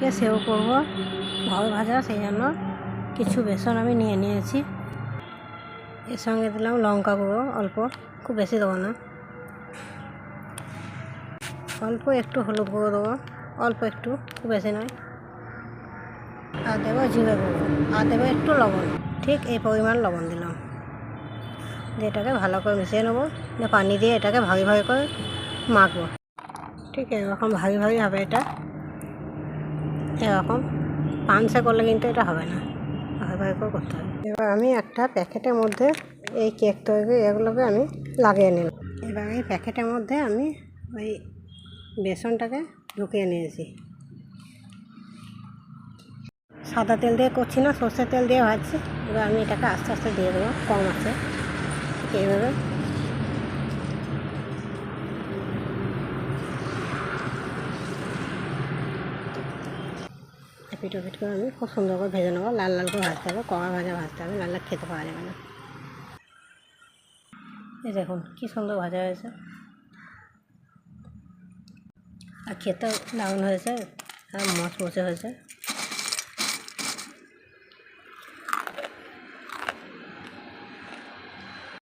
কে সেও করব ঘর ভাজা, সেই জন্য কিছু বেসন আমি নিয়ে নিয়েছি। এর সঙ্গে দিলাম লঙ্কা গুঁড়ো, অল্প। খুব বেশি দেবো না। অল্প একটু হলুদ গুঁড়ো দেবো, অল্প একটু, খুব বেশি নয়। আর দেবো জিরে গুঁড়ো, আর দেবো একটু লবণ। ঠিক এই পরিমাণ লবণ দিলাম। দিয়ে এটাকে ভালো করে মিশিয়ে নেব। দিয়ে পানি দিয়ে এটাকে ভাগে ভাগে করে মাখবো। ঠিক এরকম ভাগে ভাগে হবে এটা। এরকম পানসে করলে কিন্তু এটা হবে না। ভাগে করে করতে হবে। এবার আমি একটা প্যাকেটের মধ্যে এই কেক তৈরি এগুলোকে আমি লাগিয়ে নিলাম। এবার এই প্যাকেটের মধ্যে আমি ওই বেসনটাকে ঢুকিয়ে নিয়েছি। সাদা তেল দিয়ে করছি না, সর্ষের তেল দিয়ে ভাজছি। এবার আমি এটাকে আস্তে আস্তে দিয়ে দেবো কম আছে। এইভাবে পিঠো ফিট করে আমি খুব সুন্দর করে ভেজে নেব, লাল লাল করে ভাজতে হবে, কড়া ভাজা ভাজতে হবে, লাল লাল খেতে পাওয়া যাবে না। এই দেখুন কী সুন্দর ভাজা হয়েছে। আর খেতেও দারুণ হয়েছে, আর মশ মশে হয়েছে।